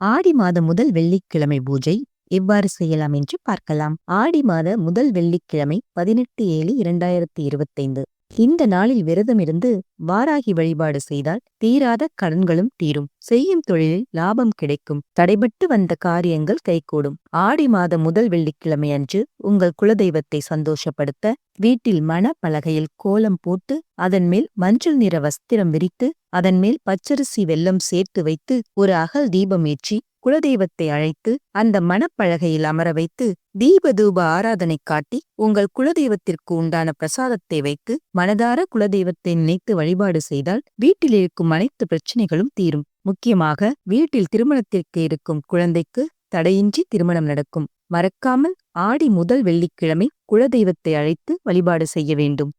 ஆடி மாத முதல் வெள்ளிக்கிழமை பூஜை எவ்வாறு செய்யலாம் என்று பார்க்கலாம். ஆடி மாத முதல் வெள்ளிக்கிழமை பதினெட்டு ஏழு இரண்டாயிரத்தி இருபத்தைந்து. இந்த நாளில் விரதமிருந்து வாராகி வழிபாடு செய்தால் தீராத கடன்களும் தீரும். செய்யும் தொழிலில் லாபம் கிடைக்கும். தடைபட்டு வந்த காரியங்கள் கைகூடும். ஆடி மாத முதல் வெள்ளிக்கிழமை அன்று உங்கள் குலதெய்வத்தை சந்தோஷப்படுத்த வீட்டில் மணப்பலகையில் கோலம் போட்டு அதன் மேல் மஞ்சள் நிற வஸ்திரம் விரித்து அதன் மேல் பச்சரிசி வெல்லம் சேர்த்து வைத்து ஒரு அகல் தீபம் ஏற்றி குலதெய்வத்தை அழைத்து அந்த மணப்பழகையில் அமர வைத்து தீப தூப ஆராதனை காட்டி உங்கள் குலதெய்வத்திற்கு உண்டான பிரசாதத்தை வைத்து மனதார குலதெய்வத்தை நினைத்து வழிபாடு செய்தால் வீட்டில் இருக்கும் அனைத்து பிரச்சனைகளும் தீரும். முக்கியமாக வீட்டில் திருமணத்திற்கு இருக்கும் குழந்தைக்கு தடையின்றி திருமணம் நடக்கும். மறக்காமல் ஆடி முதல் வெள்ளிக்கிழமை குலதெய்வத்தை அழைத்து வழிபாடு செய்ய வேண்டும்.